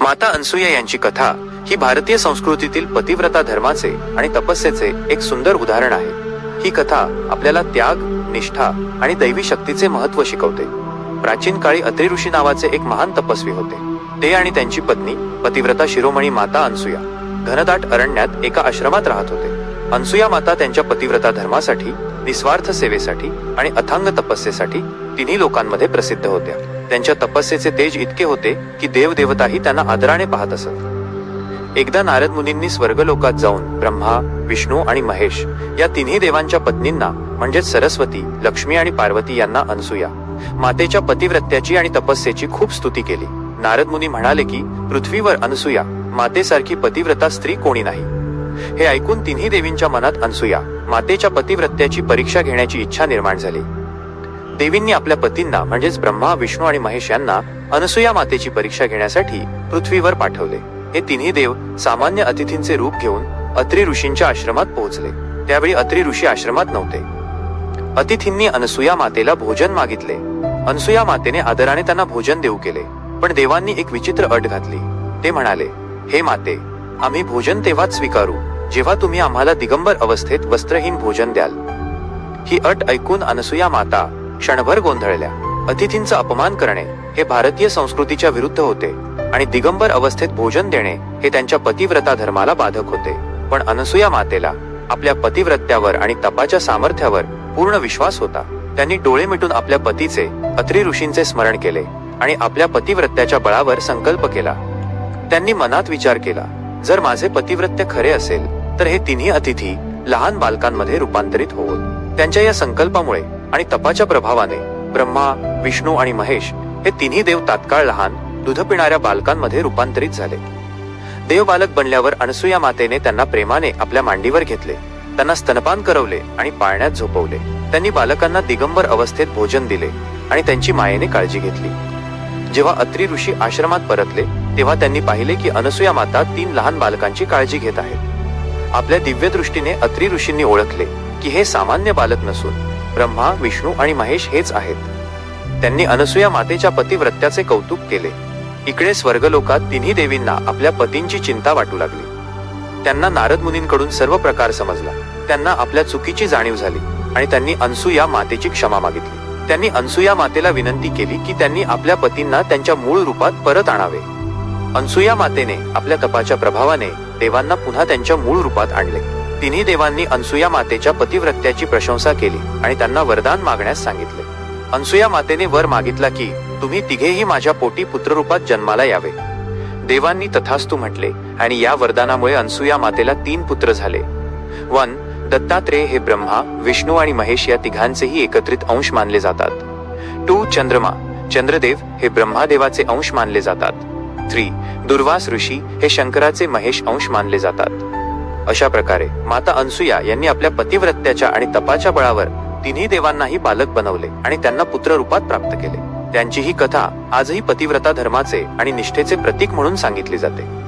माता अनसुया यांची कथा ही भारतीय संस्कृतीतील पतिव्रता धर्माचे आणि तपस्येचे एक सुंदर उदाहरण आहे. ही कथा आपल्याला त्याग निष्ठा आणि दैवी शक्तीचे महत्त्व शिकवते. प्राचीन काळी अत्रि ऋषी नावाचे एक महान तपस्वी होते. ते आणि त्यांची पत्नी पतिव्रता शिरोमणी माता अनसुया घनदाट अरण्यात एका आश्रमात राहत होते. अनसुया माता त्यांच्या पतिव्रता धर्मासाठी निस्वार्थ सेवेसाठी आणि अथांग तपस्येसाठी तिन्ही लोकांमध्ये प्रसिद्ध होत्या. त्यांच्या तपस्येचे तेज इतके होते की देवदेवताही त्यांना आदराने पाहत असत. एकदा नारद मुनींनी स्वर्गलोकात जाऊन ब्रह्मा विष्णू आणि महेश या तिन्ही देवांच्या पत्नींना म्हणजेच सरस्वती लक्ष्मी आणि पार्वती यांना अनसुया मातेच्या पतिव्रत्याची आणि तपस्येची खूप स्तुती केली. नारद मुनी म्हणाले की पृथ्वीवर अनसुया मातेसारखी पतिव्रता स्त्री कोणी नाही. हे ऐकून तिन्ही देवींच्या मनात अनसुया मातेच्या पतिव्रत्याची परीक्षा घेण्याची इच्छा निर्माण झाली. देवींनी आपल्या पतींना म्हणजेच ब्रह्मा विष्णू आणि महेश यांना अनसुया मातेची परीक्षा घेण्यासाठी पृथ्वीवर पाठवले. हे तिन्ही देव सामान्य अतिथींचे रूप घेऊन अत्रि ऋषींच्या आश्रमात पोहोचले. त्यावेळी अत्रि ऋषी आश्रमात नव्हते. अतिथींनी अनसुया मातेला भोजन मागितले. अनसुया मातेने आदराने त्यांना भोजन देऊ केले. पण देवांनी एक विचित्र अट घातली. ते म्हणाले हे माते आम्ही भोजन तेव्हाच स्वीकारू जेव्हा तुम्ही आम्हाला दिगंबर अवस्थेत वस्त्रहीन भोजन द्याल. ही अट ऐकून अनसुया माता क्षणभर गोंधळल्या. अतिथींचा अपमान करणे हे भारतीय संस्कृतीच्या विरुद्ध होते आणि दिगंबर अवस्थेत भोजन देणे हे त्यांच्या पतिव्रता धर्माला बाधक होते. पण अनसुया मातेला आपल्या पतिव्रत्यावर आणि तपाच्या सामर्थ्यावर पूर्ण विश्वास होता. त्यांनी डोळे मिटून आपल्या पतीचे अत्री ऋषींचे स्मरण केले आणि आपल्या पतिव्रत्याच्या बळावर संकल्प केला. त्यांनी मनात विचार केला जर माझे पतिव्रत्य खरे असेल तर हे तिन्ही अतिथी लहान बालकांमध्ये रूपांतरित होत त्यांच्या या संकल्पामुळे आणि तपाच्या प्रभावाने ब्रह्मा विष्णू आणि महेश हे तिन्ही देव तात्काळ लहान दूध पिणाऱ्या बालकांमध्ये रूपांतरित झाले. देव बालक बनल्यावर अनसुया मातेने त्यांना प्रेमाने आपल्या मांडीवर घेतले. त्यांना स्तनपान करवले आणि पाळण्यात झोपवले. त्यांनी बालकांना दिगंबर अवस्थेत भोजन दिले आणि त्यांची मायेने काळजी घेतली. जेव्हा अत्री ऋषी आश्रमात परतले तेव्हा त्यांनी पाहिले की अनसुया माता तीन लहान बालकांची काळजी घेत आहेत. आपल्या दिव्य दृष्टीने ऋषींनी ओळखले. की हे सामान्य बालक नसून ब्रह्मा विष्णू आणि महेश हेच आहेत. त्यांनी अनसुया मातेच्या पतिव्रत्याचे कौतुक केले. इकडे स्वर्गलोकात तिन्ही देवींना आपल्या पतींची चिंता वाटू लागली. त्यांना नारद मुनींकडून सर्व प्रकार समजला. त्यांना आपल्या चुकीची जाणीव झाली आणि त्यांनी अनसुया मातेची क्षमा मागितली. त्यांनी अनसुया मातेला विनंती केली की त्यांनी आपल्या पतींना त्यांच्या मूळ रूपात परत आणावे. अनसुया मातेने आपल्या तपाच्या प्रभावाने देवांना पुन्हा त्यांच्या मूळ रूपात आणले. तिन्ही देवांनी अनसुया मातेच्या पतिव्रत्याची प्रशंसा केली आणि त्यांना वरदान मागण्यास सांगितले. अनसुया मातेने वर मागितला की तुम्ही तिघेही माझ्या पोटी पुत्ररूपात जन्माला यावे. देवांनी तथास्तू म्हटले आणि या वरदानामुळे अनसुया मातेला तीन पुत्र झाले. वन दत्तात्रेय हे ब्रह्मा विष्णू आणि महेश या तिघांचेही एकत्रित अंश मानले जातात. टू चंद्रमा चंद्रदेव हे ब्रह्मादेवाचे अंश मानले जातात. थ्री दुर्वास ऋषी हे शंकराचे महेश अंश मानले जातात. अशा प्रकारे माता अनसुया यांनी आपल्या पतिव्रत्याच्या आणि तपाच्या बळावर तिन्ही देवांनाही बालक बनवले आणि त्यांना पुत्र रूपात प्राप्त केले. त्यांची ही कथा आजही पतिव्रता धर्माचे आणि निष्ठेचे प्रतीक म्हणून सांगितली जाते.